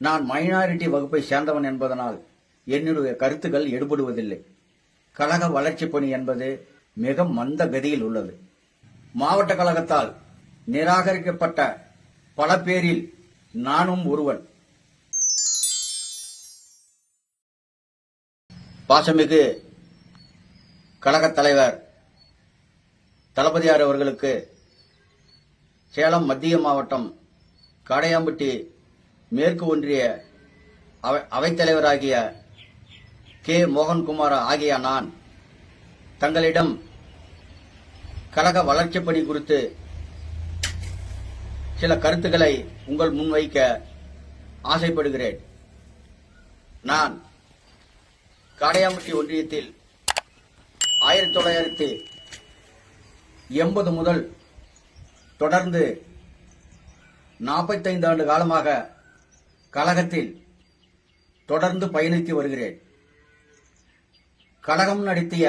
நான் மைனாரிட்டி வகுப்பை சேர்ந்தவன் என்பதனால் என்னுடைய கருத்துக்கள் எடுபடுவதில்லை. கழக வளர்ச்சிப் பணி என்பது மிக மந்த கதியில் உள்ளது. மாவட்ட கழகத்தால் நிராகரிக்கப்பட்ட பல பேரில் நானும் ஒருவன். பாசமிகு கழகத் தலைவர் தளபதியார் அவர்களுக்கு சேலம் மத்திய மாவட்டம் காடையாம்பட்டி மேற்கு ஒன்றிய அவை- அவைத்தலைவராகிய கே. மோகன்குமார் ஆகிய நான் தங்களிடம் கழக வளர்ச்சிப் பணி குறித்து சில கருத்துக்களை உங்கள் முன்வைக்க ஆசைப்படுகிறேன். நான் காடையாம்பட்டி ஒன்றியத்தில் ஆயிரத்தி தொள்ளாயிரத்தி எண்பது முதல் தொடர்ந்து நாற்பத்தைந்து ஆண்டு காலமாக கழகத்தில் தொடர்ந்து பயணித்து வருகிறேன். கழகம் நடத்திய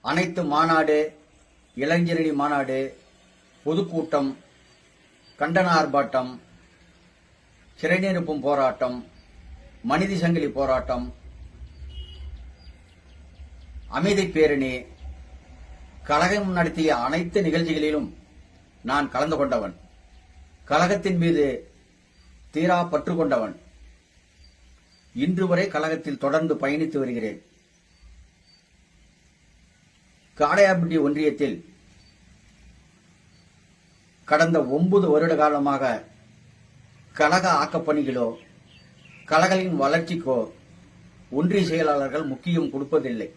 அனைத்து மாநாடு இளைஞரணி மாநாடு பொதுக்கூட்டம் கண்டன ஆர்ப்பாட்டம் சிறைநிரப்பும் போராட்டம் மனித சங்கிலி போராட்டம் அமைதி பேரணி கழகம் நடத்திய அனைத்து நிகழ்ச்சிகளிலும் நான் கலந்து கொண்டவன். கழகத்தின் மீது தீரா பற்று கொண்டவன் இன்று வரை கழகத்தில் தொடர்ந்து பயணித்து வருகிறேன். காடையாபிண்டி ஒன்றியத்தில் கடந்த ஒன்பது வருட காலமாக கழக ஆக்கப்பணிகளோ கழகங்களின் வளர்ச்சிக்கோ ஒன்றிய செயலாளர்கள் முக்கியம் கொடுப்பதில்லை.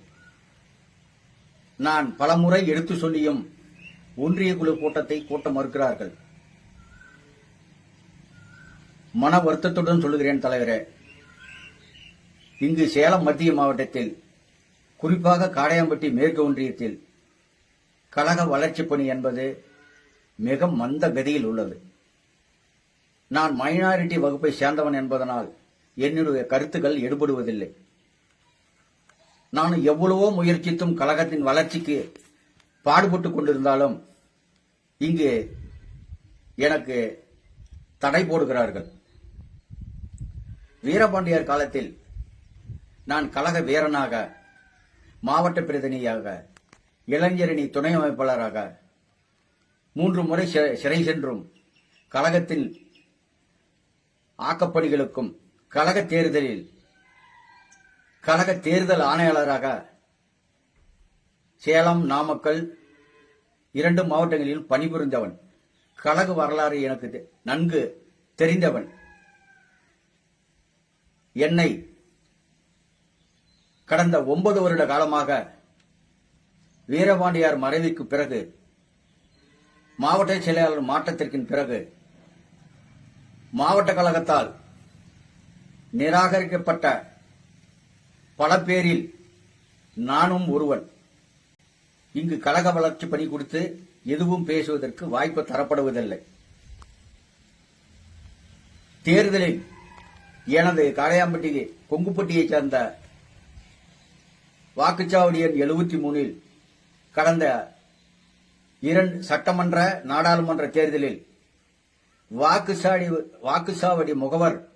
நான் பலமுறை எடுத்து சொல்லியும் ஒன்றிய குழு கூட்டத்தை கூட்ட மறுக்கிறார்கள். மன வருத்தத்துடன் சொல்லுகிறேன் தலைவரே. இங்கு சேலம் மத்திய மாவட்டத்தில் குறிப்பாக காடையாம்பட்டி மேற்கு ஒன்றியத்தில் கழக வளர்ச்சிப் பணி என்பது மிக மந்த கதியில் உள்ளது. நான் மைனாரிட்டி வகுப்பை சேர்ந்தவன் என்பதனால் என்னுடைய கருத்துக்கள் எடுபடுவதில்லை. நான் எவ்வளவோ முயற்சித்தும் கழகத்தின் வளர்ச்சிக்கு பாடுபட்டுக் கொண்டிருந்தாலும் இங்கு எனக்கு தடை போடுகிறார்கள். வீரபாண்டியர் காலத்தில் நான் கழக வீரனாக மாவட்ட பிரதிநிதியாக இளைஞரணி துணை அமைப்பாளராக மூன்று முறை சிறை சென்றும் கழகத்தின் ஆக்கப்பணிகளுக்கும் கழக தேர்தலில் கழக தேர்தல் ஆணையாளராக சேலம் நாமக்கல் இரண்டு மாவட்டங்களில் பணிபுரிந்தவன். கழக வரலாறு எனக்கு நன்கு தெரிந்தவன். என்னை கடந்த ஒன்பது வருட காலமாக வீரபாண்டியார் மறைவுக்கு பிறகு மாவட்ட செயலாளர் மாற்றத்திற்கின் பிறகு மாவட்ட கழகத்தால் நிராகரிக்கப்பட்ட பல பேரில் நானும் ஒருவன். இங்கு கழக வளர்ச்சி பணி கொடுத்து எதுவும் பேசுவதற்கு வாய்ப்பு தரப்படுவதில்லை. தேர்தலில் எனது காளையாம்பட்டி கொங்குப்பட்டியைச் சேர்ந்த வாக்குச்சாவடி எண் எழுபத்தி மூணில் கடந்த இரண்டு சட்டமன்ற நாடாளுமன்ற தேர்தலில் வாக்குச்சாடி வாக்குச்சாவடி முகவர்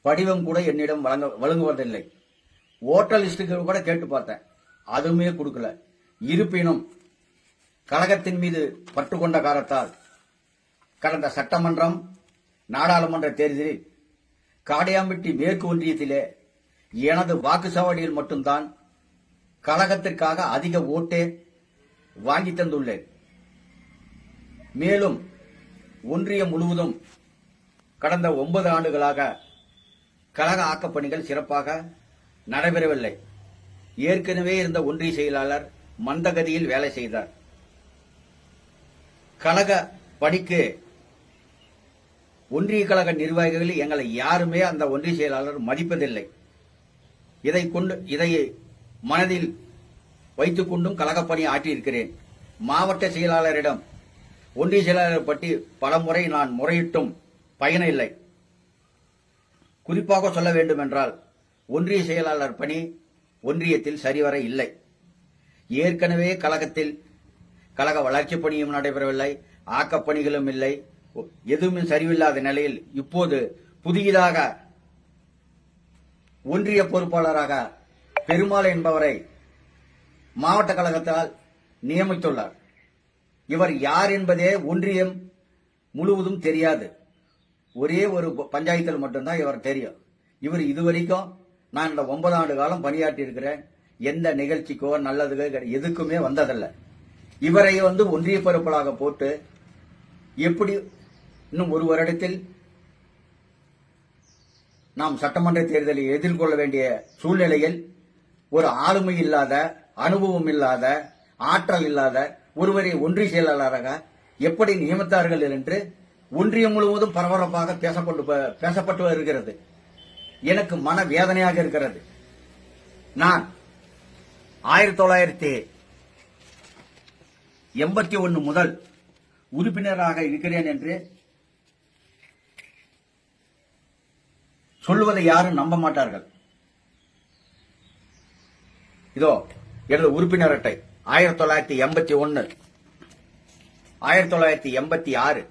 படிவம் கூட என்னிடம் வழங்க வழங்குவதில்லை. ஓட்டர் லிஸ்டுக்கு கூட கேட்டு பார்த்தேன். அதுவுமே கொடுக்கல. இருப்பினும் கழகத்தின் மீது பற்று கொண்ட கடந்த சட்டமன்றம் நாடாளுமன்ற தேர்தலில் காடையாம்பட்டி மேற்கு ஒன்றியத்திலே எனது வாக்குச்சாவடியில் மட்டும்தான் கழகத்திற்காக அதிக ஓட்டே வாங்கி தந்துள்ளேன். மேலும் ஒன்றியம் முழுவதும் கடந்த ஒன்பது ஆண்டுகளாக கழக ஆக்கப்பணிகள் சிறப்பாக நடைபெறவில்லை. ஏற்கனவே இருந்த ஒன்றிய செயலாளர் மந்தகதியில் வேலை செய்தார். கழக பணிக்கு ஒன்றிய கழக நிர்வாகிகள் எங்களை யாருமே அந்த ஒன்றிய செயலாளர் மதிப்பதில்லை. இதை கொண்டு இதை மனதில் வைத்துக் கொண்டும் கழகப்பணி ஆற்றியிருக்கிறேன். மாவட்ட செயலாளரிடம் ஒன்றிய செயலாளர் பற்றி பல முறை நான் முறையிட்டும் பயனில்லை இல்லை. குறிப்பாக சொல்ல வேண்டும் என்றால் ஒன்றிய செயலாளர் பணி ஒன்றியத்தில் சரிவர இல்லை. ஏற்கனவே கழகத்தில் கழக வளர்ச்சிப் பணியும் நடைபெறவில்லை ஆக்கப்பணிகளும் இல்லை. எதுவுமே சரிவில்லாத நிலையில் இப்போது புதியதாக ஒன்றிய பொறுப்பாளராக பெருமாள் என்பவரை மாவட்ட கழகத்தால் நியமித்துள்ளார். இவர் யார் என்பதே ஒன்றியம் முழுவதும் தெரியாது. ஒரே ஒரு ப- பஞ்சாயத்தில் மட்டும்தான் இவர் தெரியும். இவர் இதுவரைக்கும் நான் இந்த ஒன்பது ஆண்டு காலம் பணியாற்றி இருக்கிறேன் எந்த நிகழ்ச்சிக்கோ நல்லதுக்கோ எதுக்குமே வந்ததில்லை. இவரை வந்து ஒன்றிய பொறுப்பாளராக போட்டு எப்படி இன்னும் ஒரு வருடத்தில் நாம் சட்டமன்ற தேர்தலை எதிர்கொள்ள வேண்டிய சூழ்நிலையில் ஒரு ஆளுமை இல்லாத அனுபவம் இல்லாத ஆற்றல் இல்லாத ஒருவரை ஒன்றிய செயலாளராக எப்படி நியமித்தார்கள் என்று ஒன்றியம் முழுவதும் பரபரப்பாக பேசப்பட்டு பேசப்பட்டு வருகிறது. எனக்கு மன வேதனையாக இருக்கிறது. நான் ஆயிரத்தி தொள்ளாயிரத்தி எண்பத்தி ஒன்று முதல் உறுப்பினராக இருக்கிறேன் என்று சொல்லுவதை யாரும் நம்ப மாட்டார்கள். இதோ எனது உறுப்பினர் அட்டை. ஆயிரத்தி தொள்ளாயிரத்தி எண்பத்தி ஒன்னு. ஆயிரத்தி தொள்ளாயிரத்தி எண்பத்தி ஆறு.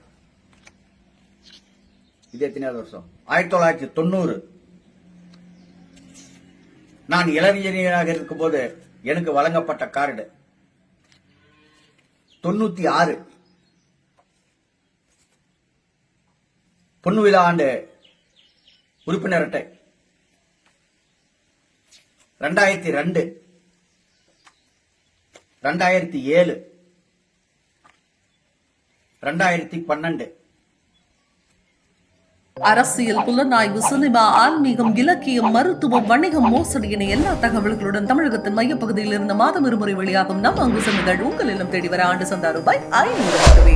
இது எத்தனையாவது வருஷம்? ஆயிரத்தி தொள்ளாயிரத்தி தொண்ணூறு. நான் இளவீஜனியராக இருக்கும் போது எனக்கு வழங்கப்பட்ட கார்டு. தொண்ணூத்தி ஆறு. பொன்னு விழா ஆண்டு உறுப்பினர் அட்டை ரெண்டாயிரத்தி ரெண்டு. ரெண்டாயிரத்தி ஏழு. ரெண்டாயிரத்தி பன்னெண்டு. அரசியல் புலனாய்வு சினிமா ஆன்மீகம் இலக்கியம் மருத்துவம் வணிகம் மோசடி என எல்லா தகவல்களுடன் தமிழகத்தின் மையப்பகுதியில் இருந்து மாதம் இருமுறை வெளியாகும் நம் அங்கு நிகழ்வு உங்களிடம் தேடி வர ஆண்டு சந்தா ரூபாய் ஐநூறு மட்டுமே.